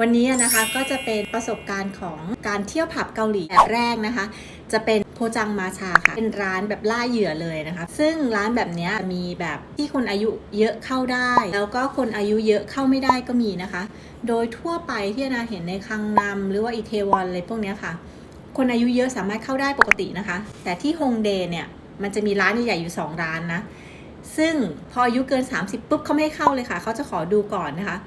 วันนี้นะคะก็จะเป็นประสบการณ์ของการเที่ยวผับเกาหลีแบบแรกนะคะ จะเป็นโพจังมาชาค่ะ เป็นร้านแบบล่าเหยื่อเลยนะคะ ซึ่งร้านแบบนี้มีแบบที่คนอายุเยอะเข้าได้ แล้วก็คนอายุเยอะเข้าไม่ได้ก็มีนะคะ โดยทั่วไปที่นาเห็นในคังนำหรือว่าอีเทวอนอะไรพวกนี้ค่ะ คนอายุเยอะสามารถเข้าได้ปกตินะคะ แต่ที่ฮงเดเนี่ยมันจะมีร้านใหญ่ๆอยู่ 2 ร้านนะซึ่งพออายุเกิน 30ปุ๊บเขาไม่ให้เข้าเลยค่ะเขาจะขอดูก่อนนะคะ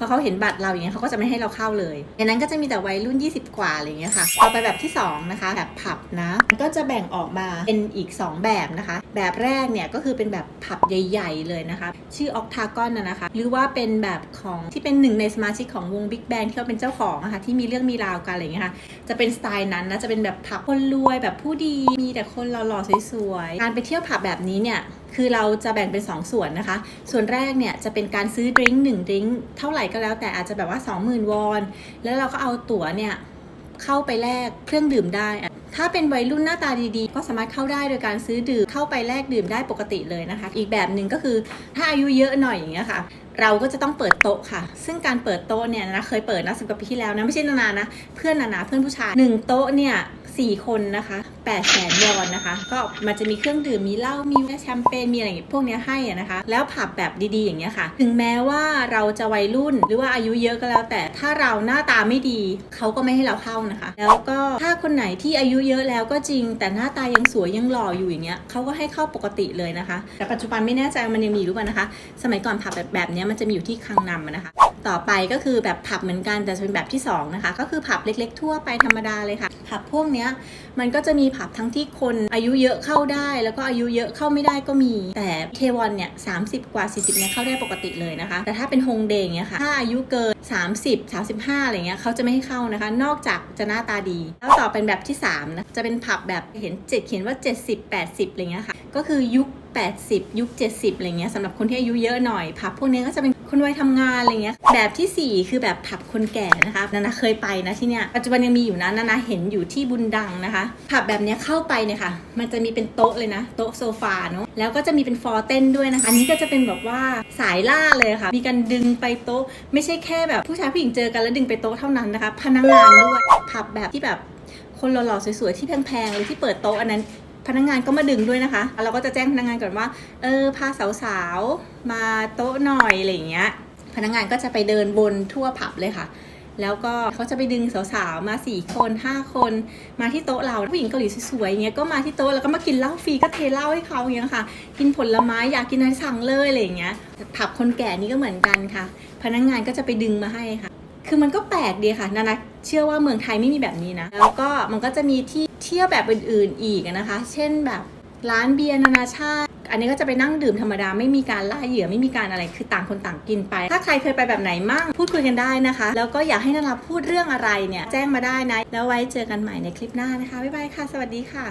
พอเขาเห็นบัตรเราอย่างเงี้ยเขาก็จะไม่ให้เราเข้าเลยในนั้นก็จะมีแต่วัยรุ่น 20 กว่าอะไรเงี้ยค่ะต่อไปแบบที่ 2 นะคะ แบบผับนะมันก็จะแบ่งออกมาเป็นอีก 2 แบบนะคะ แบบแรกเนี่ยก็คือเป็นแบบผับใหญ่ ๆ เลยนะคะ ชื่อออกทากอนนะคะ หรือว่าเป็นแบบของที่เป็นหนึ่งในสมาชิกของวง Big Bang ที่เขาเป็นเจ้าของอะคะที่มีเรื่องมีราวกันอะไรเงี้ยค่ะจะเป็นสไตล์นั้นนะจะเป็นแบบผับคนรวยแบบผู้ดีมีแต่คนหล่อๆสวยๆการไปเที่ยวผับแบบนี้เนี่ย คือเราจะแบ่งเป็น2ส่วนนะคะ ส่วนแรกเนี่ยจะเป็นการซื้อดริงก์หนึ่งดริงก์เท่าไหร่ก็แล้วแต่อาจจะแบบว่า 20,000 วอน แล้วเราก็เอาตั๋วเนี่ยเข้าไปแลกเครื่องดื่มได้ ถ้าเป็นวัยรุ่นหน้าตาดีๆ ก็สามารถเข้าได้โดยการซื้อดื่มเข้าไปแลกดื่มได้ปกติเลยนะคะ อีกแบบหนึ่งก็คือถ้าอายุเยอะหน่อยอย่างเงี้ยค่ะ เราก็จะต้องเปิดโต๊ะค่ะ ซึ่งการเปิดโต๊ะเนี่ยนะเคยเปิดนะสิบกว่าปีที่แล้วนะไม่ใช่นานานะเพื่อนนานาเพื่อนผู้ชายหนึ่งโต๊ะเนี่ย สี่คนนะคะแปดแสนวอนนะคะ ก็มันจะมีเครื่องดื่มมีเหล้ามีแชมเปญมีอะไรพวกนี้ให้นะคะ แล้วผับแบบดีๆ อย่างเงี้ยค่ะ ถึงแม้ว่าเราจะวัยรุ่นหรือว่าอายุเยอะก็แล้ว แต่ถ้าเราหน้าตาไม่ดีเขาก็ไม่ให้เราเข้านะคะ แล้วก็ถ้าคนไหนที่อายุเยอะแล้วก็จริง แต่หน้าตายังสวยยังหล่ออยู่อย่างเงี้ยเขาก็ให้เข้าปกติเลยนะคะ แต่ปัจจุบันไม่แน่ใจมันยังมีหรือเปล่านะคะ สมัยก่อนผับแบบแบบเนี้ยมันจะมีอยู่ที่คังนำนะคะ ต่อไปก็คือแบบผับเหมือนกันแต่จะเป็นแบบที่สองนะคะก็คือผับเล็กๆทั่วไปธรรมดาเลยค่ะ ผับพวกเนี้ยมันก็จะมีผับทั้งที่คนอายุเยอะเข้าได้ แล้วก็อายุเยอะเข้าไม่ได้ก็มี แต่เทวอนเนี่ยสากว่า 40เนี่ยเข้าได้ปกติเลยนะคะ แต่ถ้าเป็นฮงเดงเนี่ยค่ะถ้าอายุเกิน 30 35อะไรเงี้ยเขาจะไม่ให้เข้านะคะ นอกจากจะหน้าตาดี แล้วต่อเป็นแบบที่3นะจะเป็นผับแบบเห็นเจ็ดเขียนว่า 70 80อะไรเงี้ยค่ะก็คือยุค80 ยุค 70 อะไรเงี้ยสำหรับคนที่อายุเยอะหน่อย ผับพวกนี้ก็จะเป็นคนวัยทำงานอะไรเงี้ย แบบทีสี่ 4 คือแบบผับคนแก่นะคะนานาเคยไปนะที่เนี้ยปัจจุบันยังมีอยู่นะนานาเห็นอยู่ที่บุญดังนะคะ ผับแบบเนี้ยเข้าไปเนี่ยค่ะ มันจะมีเป็นโต๊ะเลยนะ โต๊ะโซฟาเนาะแล้วก็จะมีเป็นฟอร์เต้นด้วยนะคะอันนี้ก็จะเป็นแบบว่าสายล่าเลยค่ะ มีการดึงไปโต๊ะ ไม่ใช่แค่แบบผู้ชายผู้หญิงเจอกันแล้วดึงไปโต๊ะเท่านั้นนะคะ พนักงานด้วยผับแบบที่แบบคนหล่อๆสวยๆที่แพงๆเลยที่เปิดโต๊ะอันนั้น พนักงานก็มาดึงด้วยนะคะ เราก็จะแจ้งพนักงานก่อนว่า เออ พาสาวๆ มาโต๊ะหน่อยอะไรอย่างเงี้ย พนักงานก็จะไปเดินบนทั่วผับเลยค่ะ แล้วก็เขาจะไปดึงสาวๆ มา 4 คน 5 คน มาที่โต๊ะเรา ผู้หญิงเกาหลีสวยๆอย่างเงี้ย ก็มาที่โต๊ะแล้วก็มากินเหล้าฟรีก็เทเหล้าให้เขาอย่างเงี้ยค่ะ กินผลไม้อยากกินอะไรสั่งเลยอะไรอย่างเงี้ย ผับคนแก่นี่ก็เหมือนกันค่ะ พนักงานก็จะไปดึงมาให้ค่ะ คือมันก็แปลกดีค่ะนานาเชื่อว่าเมืองไทยไม่มีแบบนี้นะ แล้วก็มันก็จะมีที่เที่ยวแบบอื่นๆอีกนะคะ เช่นแบบร้านเบียร์นานาชาติ อันนี้ก็จะไปนั่งดื่มธรรมดาไม่มีการล่าเหยื่อไม่มีการอะไรคือต่างคนต่างกินไป ถ้าใครเคยไปแบบไหนมั่งพูดคุยกันได้นะคะ แล้วก็อยากให้นานาพูดเรื่องอะไรเนี่ยแจ้งมาได้นะ แล้วไว้เจอกันใหม่ในคลิปหน้านะคะบ๊ายบายค่ะ สวัสดีค่ะ